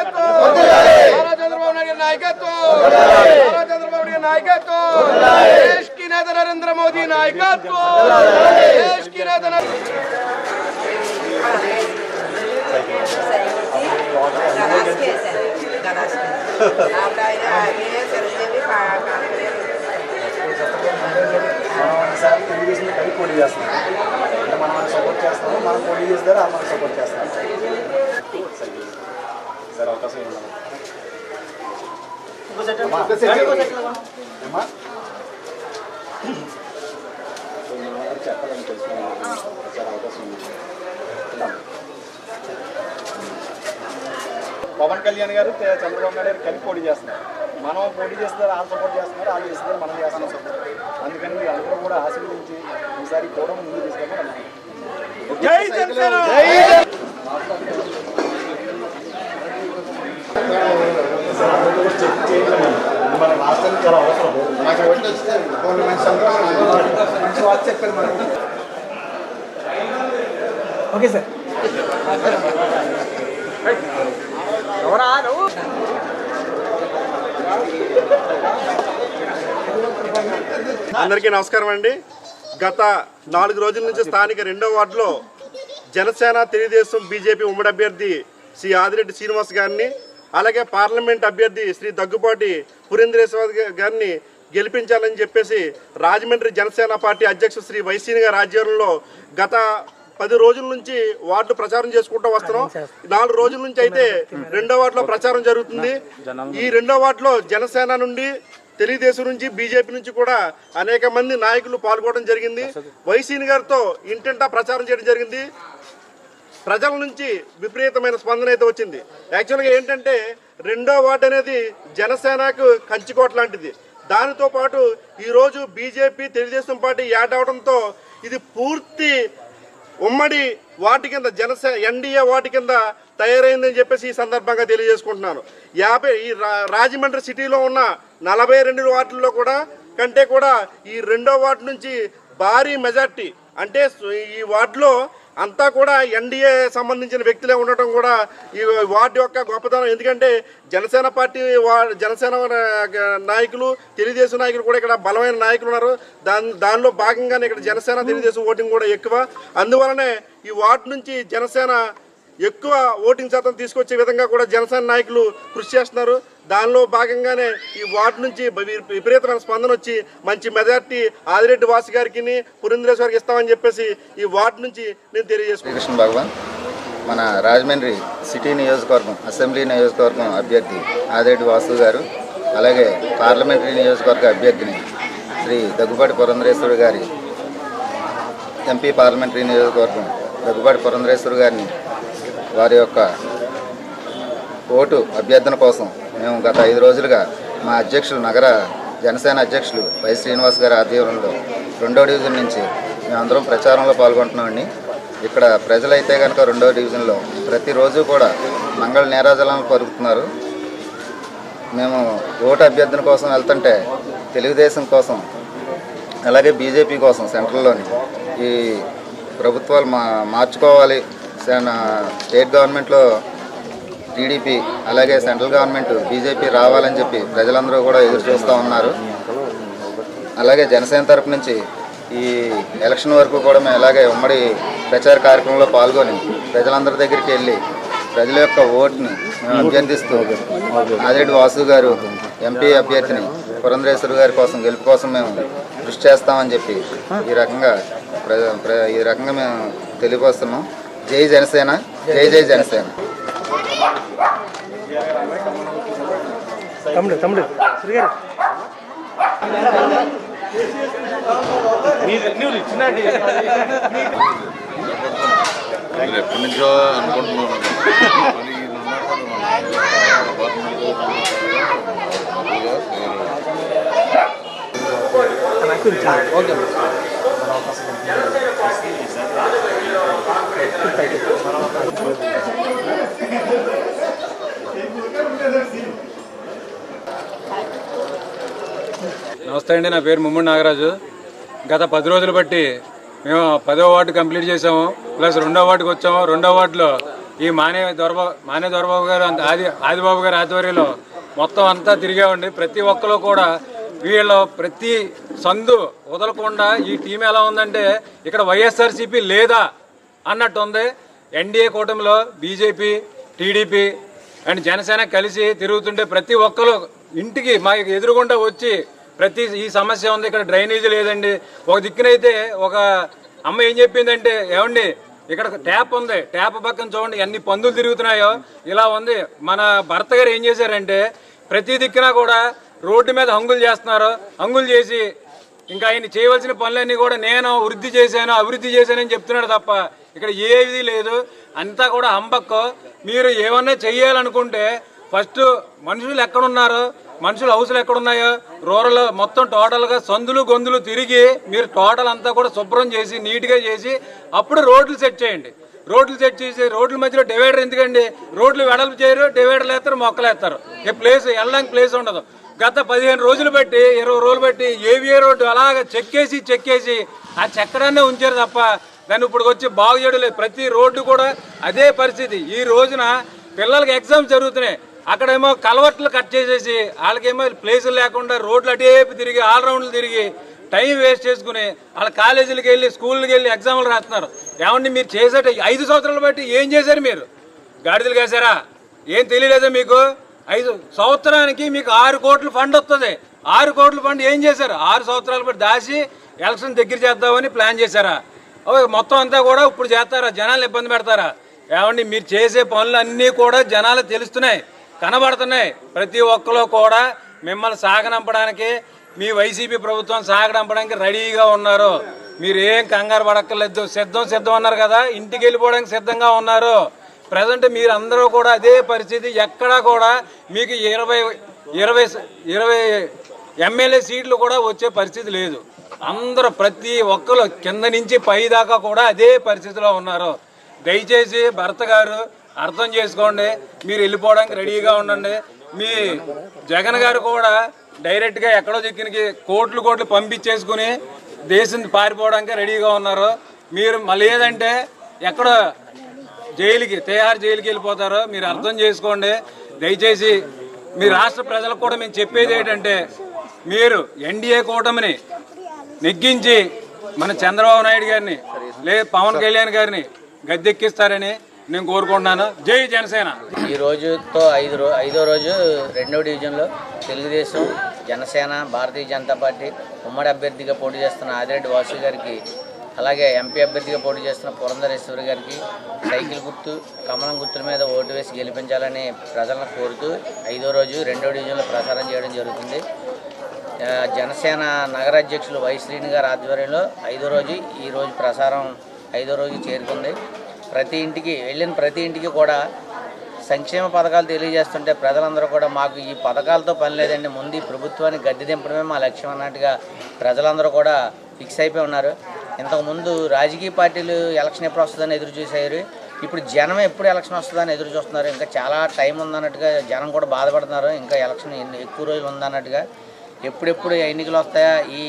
నాయకత్వం నారా చంద్రబాబు నాయుడు గారి నాయకత్వం! నారా చంద్రబాబు నాయుడు గారి నాయకత్వం! దేశ్కి నేత నరేంద్ర మోదీ నాయకత్వం! దేశ్కి నేత ఆవిడ ఆయన మనం సపోర్ట్ చేస్తాము మనం పోటీ చేస్తారో మనం సపోర్ట్ చేస్తాం సార్ అవకాశం. చెప్పాలని తెలుసుకున్నాను సార్ పవన్ కళ్యాణ్ గారు చంద్రబాబు నాయుడు గారు కలిపి పోటీ చేస్తున్నారు. మనం పోటీ చేస్తున్నారు వాళ్ళు సపోర్ట్ చేస్తున్నారు వాళ్ళు చేస్తున్నారు మనం చేస్తున్నాం. సపోర్ట్ అందుకని మీరు అందరూ కూడా ఆశీర్వదించి ఈసారి కూడా ముందు తీసుకెళ్ళి అనుకుంటున్నాం జై జనసేన మన రాష్ట్రానికి చాలా అవసరం. నాకు ఒకటి వస్తే కొన్ని మంచి సంతోషం మంచి వార్త చెప్పారు మనకు ఓకే సార్. అందరికీ నమస్కారం అండి. గత నాలుగు రోజుల నుంచి స్థానిక రెండో వార్డులో జనసేన తెలుగుదేశం బీజేపీ ఉమ్మడి అభ్యర్థి శ్రీ ఆదిరెడ్డి శ్రీనివాస్ గారిని అలాగే పార్లమెంట్ అభ్యర్థి శ్రీ దగ్గుపాటి పురేంద్రేశ్వర్ గారిని గెలిపించాలని చెప్పేసి రాజమండ్రి జనసేన పార్టీ అధ్యక్షుడు శ్రీ వైసీని గారి ఆధ్వర్యంలో గత పది రోజుల నుంచి వార్డు ప్రచారం చేసుకుంటూ వస్తున్నాం. నాలుగు రోజుల నుంచి అయితే రెండో వార్డులో ప్రచారం జరుగుతుంది. ఈ రెండో వార్డులో జనసేన నుండి తెలుగుదేశం నుంచి బీజేపీ నుంచి కూడా అనేక మంది నాయకులు పాల్గొనడం జరిగింది. వైసీని గారితో ఇంటింటా ప్రచారం చేయడం జరిగింది. ప్రజల నుంచి విపరీతమైన స్పందన అయితే వచ్చింది. యాక్చువల్గా ఏంటంటే రెండో వార్డు అనేది జనసేనకు కంచికోట లాంటిది. దానితో పాటు ఈరోజు బీజేపీ తెలుగుదేశం పార్టీ యాడ్ అవడంతో ఇది పూర్తి ఉమ్మడి వాటి కింద జనసేన ఎన్డీఏ వాటి కింద తయారైందని చెప్పేసి ఈ సందర్భంగా తెలియజేసుకుంటున్నాను. యాభై ఈ రా- రాజమండ్రి సిటీలో ఉన్న నలభై రెండు వార్డుల్లో కూడా కంటే కూడా ఈ రెండో వార్డు నుంచి భారీ మెజార్టీ అంటే ఈ వార్డులో అంతా కూడా ఎన్డీఏ సంబంధించిన వ్యక్తులే ఉండటం కూడా ఈ వార్డు యొక్క గొప్పతనం. ఎందుకంటే జనసేన పార్టీ వా- జనసేన నాయకులు తెలుగుదేశం నాయకులు కూడా ఇక్కడ బలమైన నాయకులు ఉన్నారు. దాని దానిలో భాగంగానే ఇక్కడ జనసేన తెలుగుదేశం ఓటింగ్ కూడా ఎక్కువ. అందువలనే ఈ వార్డు నుంచి జనసేన ఎక్కువ ఓటింగ్ శాతం తీసుకొచ్చే విధంగా కూడా జనసేన నాయకులు కృషి చేస్తున్నారు. దానిలో భాగంగానే ఈ వార్డు నుంచి విపరీతమైన స్పందన వచ్చి మంచి మెజార్టీ ఆదిరెడ్డి వాసు గారికి పురేంద్రేశ్వర్ గారికి ఇస్తామని చెప్పేసి ఈ వార్డు నుంచి నేను తెలియజేసుకున్నాను కృష్ణ భగవాన్ మన రాజమండ్రి సిటీ నియోజకవర్గం అసెంబ్లీ నియోజకవర్గం అభ్యర్థి ఆదిరెడ్డి వాసు గారు అలాగే పార్లమెంటరీ నియోజకవర్గ అభ్యర్థిని శ్రీ దగ్గుబాటి పురంధరేశ్వరి గారి ఎంపీ పార్లమెంటరీ నియోజకవర్గం దగ్గుబాటి పురంధరేశ్వరి గారిని వారి యొక్క ఓటు అభ్యర్థన కోసం మేము గత ఐదు రోజులుగా మా అధ్యక్షులు నగర జనసేన అధ్యక్షులు వై శ్రీనివాస్ గారి ఆధ్వర్యంలో రెండో డివిజన్ నుంచి మేమందరం ప్రచారంలో పాల్గొంటున్నామండి. ఇక్కడ ప్రజలైతే కనుక రెండో డివిజన్లో ప్రతిరోజు కూడా మంగళ నేరాజలను పరుగుతున్నారు మేము ఓటు అభ్యర్థన కోసం వెళ్తుంటే తెలుగుదేశం కోసం అలాగే బీజేపీ కోసం సెంట్రల్లోని ఈ ప్రభుత్వాలు మా మార్చుకోవాలి. స్టేట్ గవర్నమెంట్లో టీడీపీ అలాగే సెంట్రల్ గవర్నమెంట్ బీజేపీ రావాలని చెప్పి ప్రజలందరూ కూడా ఎదురు చూస్తూ ఉన్నారు. అలాగే జనసేన తరపు నుంచి ఈ ఎలక్షన్ వరకు కూడా మేము ఇలాగే ఉమ్మడి ప్రచార కార్యక్రమంలో పాల్గొని ప్రజలందరి దగ్గరికి వెళ్ళి ప్రజల యొక్క ఓటుని మేము అభ్యర్థిస్తూ ఆదిరెడ్డి వాసు గారు ఎంపీ అభ్యర్థిని పురంధరేశ్వరి గారి కోసం గెలుపు కోసం మేము కృషి చేస్తామని చెప్పి ఈ రకంగా ఈ రకంగా మేము తెలియపరుస్తున్నాం. జై జనసేన జై జై జనసేన. తమ్ముడు తమ్ముడు శ్రీగారు నేను ఎప్పటి నుంచో అనుకుంటున్నాను మరి ఈ రెండు మాసాలు మామూలుగా నేను నమస్తే అండి నా పేరు ముమ్మడి నాగరాజు. గత పది రోజులు బట్టి మేము పదో వార్డు కంప్లీట్ చేసాము ప్లస్ రెండో వార్డుకి వచ్చాము. రెండో వార్డులో ఈ మానే దొరబాబు మానే దొరబాబు గారు ఆది ఆదిబాబు గారి ఆధ్వర్యంలో మొత్తం అంతా తిరిగామండి ప్రతి ఒక్కరు కూడా వీళ్ళ ప్రతి సందు వదలకుండా ఈ టీం ఎలా ఉందంటే ఇక్కడ వైఎస్ఆర్సీపీ లేదా అన్నట్టు ఉంది ఎన్డీఏ కూటమిలో బీజేపీ టీడీపీ అండ్ జనసేన కలిసి తిరుగుతుంటే ప్రతి ఒక్కరు ఇంటికి మా ఎదురుగుండా వచ్చి ప్రతి ఈ సమస్య ఉంది ఇక్కడ డ్రైనేజీ లేదండి. ఒక దిక్కునైతే ఒక అమ్మ ఏం చెప్పిందంటే ఏమండి ఇక్కడ ట్యాప్ ఉంది ట్యాప్ పక్కన చూడండి ఎన్ని పందులు తిరుగుతున్నాయో. ఇలా ఉంది. మన భర్త గారు ఏం చేశారంటే ప్రతి దిక్కున కూడా రోడ్డు మీద హంగులు చేస్తున్నారు. హంగులు చేసి ఇంకా ఆయన చేయవలసిన పనులన్నీ కూడా నేను వృద్ధి చేశాను అభివృద్ధి చేశానని చెప్తున్నాడు తప్ప ఇక్కడ ఏది లేదు. అంతా కూడా అంబక్కో మీరు ఏమన్నా చెయ్యాలనుకుంటే ఫస్ట్ మనుషులు ఎక్కడున్నారు? మనుషులు హౌసులు ఎక్కడున్నాయో? రూరల్ మొత్తం టోటల్గా సందులు గొంతులు తిరిగి మీరు టోటల్ అంతా కూడా శుభ్రం చేసి నీట్గా చేసి అప్పుడు రోడ్లు సెట్ చేయండి. రోడ్లు సెట్ చేసి రోడ్ల మధ్యలో డివైడర్ ఎందుకండి? రోడ్లు వెడల్పు చేయరు డివైడర్లు వేస్తారు మొక్కలు వేస్తారు ప్లేస్ వెళ్ళడానికి ప్లేస్ ఉండదు. గత పదిహేను రోజులు బట్టి ఇరవై రోజులు బట్టి ఏవిఏ రోడ్డు అలాగ చెక్కేసి చెక్కేసి ఆ చెక్కడాన్నే ఉంచారు తప్ప దాన్ని ఇప్పుడు వచ్చి బాగు చేయడం లేదు. ప్రతి రోడ్డు కూడా అదే పరిస్థితి. ఈ రోజున పిల్లలకి ఎగ్జామ్స్ జరుగుతున్నాయి. అక్కడేమో కలవట్లు కట్ చేసేసి వాళ్ళకేమో ప్లేసులు లేకుండా రోడ్లు అటేపు తిరిగి ఆల్రౌండ్లు తిరిగి టైం వేస్ట్ చేసుకుని వాళ్ళ కాలేజీలకు వెళ్ళి స్కూళ్ళకి వెళ్ళి ఎగ్జామ్లు రాస్తున్నారు. ఏమండి మీరు చేసేట ఐదు సంవత్సరాలు బట్టి ఏం చేశారు మీరు? గాడిదలు కాసారా ఏం తెలియలేదా మీకు? ఐదు సంవత్సరానికి మీకు ఆరు కోట్ల ఫండ్ వస్తుంది. ఆరు కోట్ల ఫండ్ ఏం చేశారు? ఆరు సంవత్సరాలు బట్టి దాచి ఎలక్షన్ దగ్గర చేద్దామని ప్లాన్ చేశారా? మొత్తం అంతా కూడా ఇప్పుడు చేస్తారా? జనాలు ఇబ్బంది పెడతారా? ఏమండి మీరు చేసే పనులు అన్నీ కూడా జనాలు తెలుస్తున్నాయి కనబడుతున్నాయి. ప్రతి ఒక్కరు కూడా మిమ్మల్ని సాగనంపడానికి మీ వైసీపీ ప్రభుత్వం సాగనంపడానికి రెడీగా ఉన్నారు. మీరు ఏం కంగారు పడక్కర్లేదు. సిద్ధం సిద్ధం అన్నారు కదా. ఇంటికి వెళ్ళిపోవడానికి సిద్ధంగా ఉన్నారు. ప్రజెంట్ మీరందరూ కూడా అదే పరిస్థితి ఎక్కడా కూడా మీకు ఇరవై ఇరవై ఇరవై ఎమ్మెల్యే సీట్లు కూడా వచ్చే పరిస్థితి లేదు. అందరూ ప్రతి ఒక్కరు కింద నుంచి పై దాకా కూడా అదే పరిస్థితిలో ఉన్నారు. దయచేసి భర్త గారు అర్థం చేసుకోండి. మీరు వెళ్ళిపోవడానికి రెడీగా ఉండండి. మీ జగన్ గారు కూడా డైరెక్ట్గా ఎక్కడో దిక్కునికి కోట్లు కోట్లు పంపించేసుకుని దేశం పారిపోవడానికి రెడీగా ఉన్నారు. మీరు మళ్ళీ ఏదంటే ఎక్కడ జైలుకి తయారు జైలుకి వెళ్ళిపోతారో మీరు అర్థం చేసుకోండి. దయచేసి మీ రాష్ట్ర ప్రజలకు కూడా మేము చెప్పేది ఏంటంటే మీరు ఎన్డీఏ కూటమిని నెగ్గించి మన చంద్రబాబు నాయుడు గారిని లేదు పవన్ కళ్యాణ్ గారిని గద్దెక్కిస్తారని నేను కోరుకుంటున్నాను. జై జనసేన. ఈ రోజుతో ఐదు రో ఐదో రోజు రెండవ డివిజన్లో తెలుగుదేశం జనసేన భారతీయ జనతా పార్టీ ఉమ్మడి అభ్యర్థిగా పోటీ చేస్తున్న ఆదిరెడ్డి వాసు గారికి అలాగే ఎంపీ అభ్యర్థిగా పోటీ చేస్తున్న పురంధరేశ్వరి గారికి సైకిల్ గుర్తు కమలం గుర్తుల మీద ఓటు వేసి గెలిపించాలని ప్రజలను కోరుతూ ఐదో రోజు రెండో డివిజన్లో ప్రచారం చేయడం జరుగుతుంది. జనసేన నగర అధ్యక్షులు వై శ్రీని గారి ఆధ్వర్యంలో ఐదో రోజు ఈ రోజు ప్రసారం ఐదో రోజు చేరుకుంది. ప్రతి ఇంటికి వెళ్ళిన ప్రతి ఇంటికి కూడా సంక్షేమ పథకాలు తెలియజేస్తుంటే ప్రజలందరూ కూడా మాకు ఈ పథకాలతో పని లేదండి ముందు ఈ ప్రభుత్వాన్ని గద్దె దింపడమే మా లక్ష్యం అన్నట్టుగా ప్రజలందరూ కూడా ఫిక్స్ అయిపోయి ఉన్నారు. ఇంతకుముందు రాజకీయ పార్టీలు ఎలక్షన్ ఎప్పుడు వస్తుందని ఎదురు చూసారు ఇప్పుడు జనం ఎప్పుడు ఎలక్షన్ వస్తుందని ఎదురు చూస్తున్నారు. ఇంకా చాలా టైం ఉందన్నట్టుగా జనం కూడా బాధపడుతున్నారు. ఇంకా ఎలక్షన్ ఎన్ని ఎక్కువ రోజులు ఉందన్నట్టుగా ఎప్పుడెప్పుడు ఎన్నికలు వస్తాయా? ఈ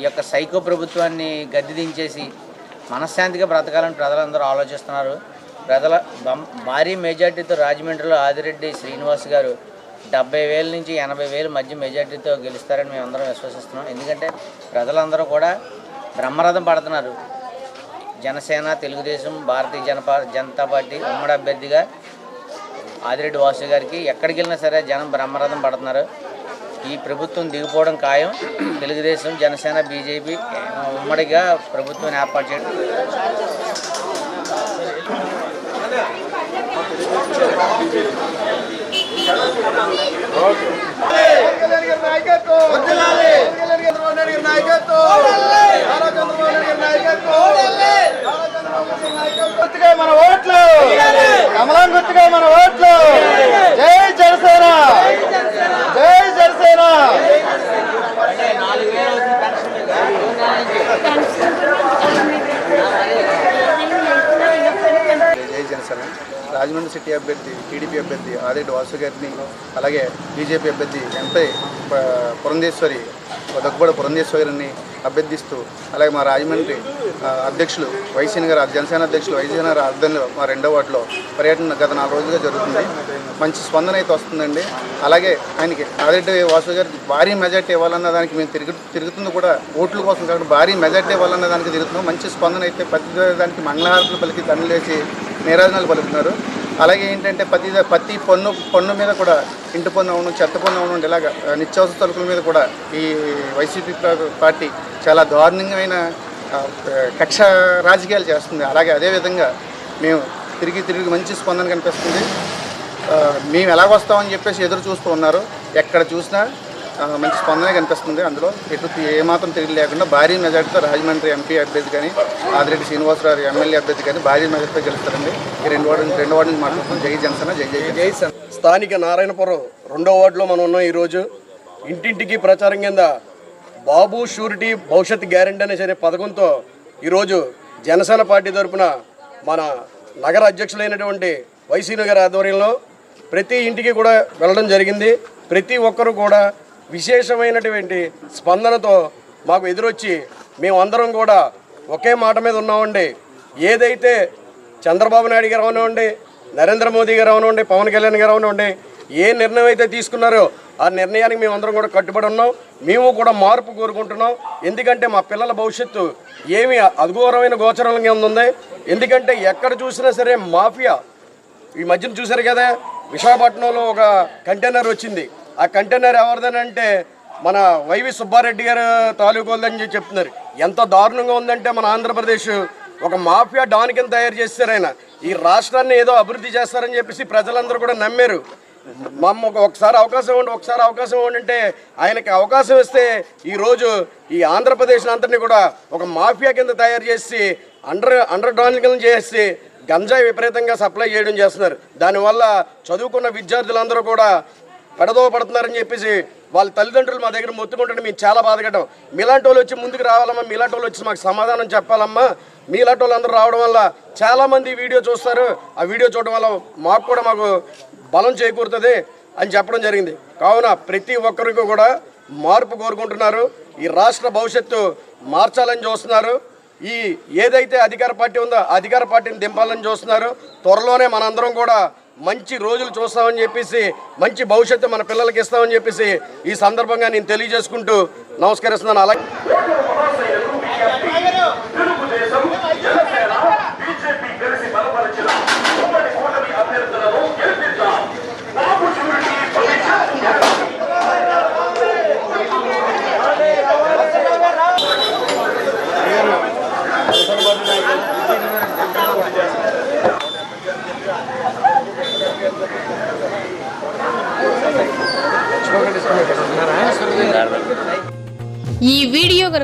ఈ యొక్క సైకో ప్రభుత్వాన్ని గద్దె దించేసి మనశ్శాంతిగా బ్రతకాలని ప్రజలందరూ ఆలోచిస్తున్నారు. ప్రజల భారీ మెజార్టీతో రాజమండ్రిలో ఆదిరెడ్డి శ్రీనివాస్ గారు డెబ్బై వేల నుంచి ఎనభై వేల మధ్య మెజార్టీతో గెలుస్తారని మేము అందరం విశ్వసిస్తున్నాం. ఎందుకంటే ప్రజలందరూ కూడా బ్రహ్మరథం పడుతున్నారు. జనసేన తెలుగుదేశం భారతీయ జనపా జనతా పార్టీ ఉమ్మడి అభ్యర్థిగా ఆదిరెడ్డి వాసు గారికి ఎక్కడికి వెళ్ళినా సరే జనం బ్రహ్మరథం పడుతున్నారు. ఈ ప్రభుత్వం దిగిపోవడం ఖాయం. తెలుగుదేశం జనసేన బీజేపీ ఉమ్మడిగా ప్రభుత్వం ఏర్పాటు చేయడం. Thank you. నాయకత్వం. వర్ధిల్లాలి. కళ్యాణ్ గారి చంద్రబాబు నాయుడు గారి నాయకత్వం నారా చంద్రబాబు నాయుడు గారి నాయకత్వం నారా చంద్రబాబు నాయుడు గారి నాయకత్వం గుర్తుగా మన ఓట్లు కమలం గుర్తుగా మన ఓట్లు జై జనసేన జై జనసేన జై జనసేన రాజమండ్రి సిటీ అభ్యర్థి టీడీపీ అభ్యర్థి ఆదిరెడ్డి వాసు గారిని అలాగే బీజేపీ అభ్యర్థి ఎంపీ పురంధేశ్వరి దగ్గుబడి పురంధేశ్వరిని అభ్యర్థిస్తూ అలాగే మా రాజమండ్రి అధ్యక్షులు వైసీని గారు జనసేన అధ్యక్షులు వైసీన గారు ఆధ్వర్యంలో మా రెండో వార్డులో పర్యటన గత నాలుగు రోజులుగా జరుగుతుంది. మంచి స్పందన అయితే వస్తుందండి. అలాగే ఆయనకి ఆదిరెడ్డి వాసు గారికి భారీ మెజార్టీ ఇవ్వాలన్న దానికి మేము తిరుగు తిరుగుతుంది కూడా. ఓట్ల కోసం కాబట్టి భారీ మెజార్టీ ఇవ్వాలన్న దానికి తిరుగుతున్నాం. మంచి స్పందన అయితే ప్రతి దానికి మంగళహారతులు పలికి దండలేసి నీరాజనాలు పలుకుతున్నారు. అలాగే ఏంటంటే ప్రతి ప్రతి పన్ను పన్ను మీద కూడా ఇంటి పన్ను అవును చెత్త పన్ను అవును ఇలాగ నిత్యావసర సరుకుల మీద కూడా ఈ వైసీపీ పార్టీ చాలా దారుణమైన కక్ష రాజకీయాలు చేస్తుంది. అలాగే అదేవిధంగా మేము తిరిగి తిరిగి మంచి స్పందన కనిపిస్తుంది. మేము ఎలా వస్తామని చెప్పేసి ఎదురు చూస్తూ ఉన్నారు. ఎక్కడ చూసినా మంచి స్పందన కనిపిస్తుంది. అందులో ఎటు ఏమాత్రం తిరిగి లేకుండా భారీ మెజార్టీతో రాజమండ్రి ఎంపీ అభ్యర్థి కానీ ఆదిరెడ్డి శ్రీనివాసరావు ఎమ్మెల్యే అభ్యర్థి కానీ భారీ మెజార్టీతో గెలుస్తారండి. ఈ రెండు వార్డు రెండు వార్డు నుంచి మాట్లాడుతున్నాం. జై జనసేన జై జై జై స్థానిక నారాయణపురం రెండో వార్డులో మనం ఉన్నాం ఈరోజు. ఇంటింటికి ప్రచారం కింద బాబు షూరిటీ భవిష్యత్ గ్యారంటీ అనే సరే పథకంతో ఈరోజు జనసేన పార్టీ తరపున మన నగర అధ్యక్షులైనటువంటి వైసీ గారి ఆధ్వర్యంలో ప్రతి ఇంటికి కూడా వెళ్ళడం జరిగింది. ప్రతి ఒక్కరూ కూడా విశేషమైనటువంటి స్పందనతో మాకు ఎదురొచ్చి మేమందరం కూడా ఒకే మాట మీద ఉన్నామండి. ఏదైతే చంద్రబాబు నాయుడు గారు అవనివ్వండి నరేంద్ర మోదీ గారు అవనివ్వండి పవన్ కళ్యాణ్ గారు అవనివ్వండి ఏ నిర్ణయం అయితే తీసుకున్నారో ఆ నిర్ణయానికి మేము అందరం కూడా కట్టుబడి ఉన్నాం. మేము కూడా మార్పు కోరుకుంటున్నాం. ఎందుకంటే మా పిల్లల భవిష్యత్తు ఏమి అఘోరమైన గోచరంగా ఉంది ఎందుకంటే ఎక్కడ చూసినా సరే మాఫియా. ఈ మధ్యన చూశారు కదా విశాఖపట్నంలో ఒక కంటైనర్ వచ్చింది. ఆ కంటైనర్ ఎవరిదనంటే మన వైవి సుబ్బారెడ్డి గారు తాలూకోదని చెప్పి చెప్తున్నారు. ఎంత దారుణంగా ఉందంటే మన ఆంధ్రప్రదేశ్ ఒక మాఫియా డాన్ కింద తయారు చేస్తారు ఆయన. ఈ రాష్ట్రాన్ని ఏదో అభివృద్ధి చేస్తారని చెప్పేసి ప్రజలందరూ కూడా నమ్మారు. మమ్మ ఒకసారి అవకాశం ఇవ్వండి ఒకసారి అవకాశం ఇవ్వండి అంటే ఆయనకి అవకాశం ఇస్తే ఈరోజు ఈ ఆంధ్రప్రదేశ్ అంతటిని కూడా ఒక మాఫియా కింద తయారు చేసి అండర్ అండర్ డాన్ కింద చేసి గంజాయి విపరీతంగా సప్లై చేయడం చేస్తున్నారు. దానివల్ల చదువుకున్న విద్యార్థులందరూ కూడా పెడదోవ పడుతున్నారని చెప్పేసి వాళ్ళ తల్లిదండ్రులు మా దగ్గర మొత్తుకుంటుంటే మేము చాలా బాధపడ్డాం. మీలాంటి వాళ్ళు వచ్చి ముందుకు రావాలమ్మా మీలాంటి వాళ్ళు వచ్చి మాకు సమాధానం చెప్పాలమ్మా. మీలాంటి వాళ్ళందరూ రావడం వల్ల చాలామంది వీడియో చూస్తారు. ఆ వీడియో చూడడం వల్ల మాకు కూడా మాకు బలం చేకూరుతుంది అని చెప్పడం జరిగింది. కావున ప్రతి ఒక్కరికి కూడా మార్పు కోరుకుంటున్నారు. ఈ రాష్ట్ర భవిష్యత్తు మార్చాలని చూస్తున్నారు. ఈ ఏదైతే అధికార పార్టీ ఉందో అధికార పార్టీని దింపాలని చూస్తున్నారు. త్వరలోనే మనందరం కూడా మంచి రోజులు చూస్తామని చెప్పేసి మంచి భవిష్యత్తు మన పిల్లలకి ఇస్తామని చెప్పేసి ఈ సందర్భంగా నేను తెలియజేసుకుంటూ నమస్కరిస్తున్నాను. అలాగే ఈ వీడియో కనుక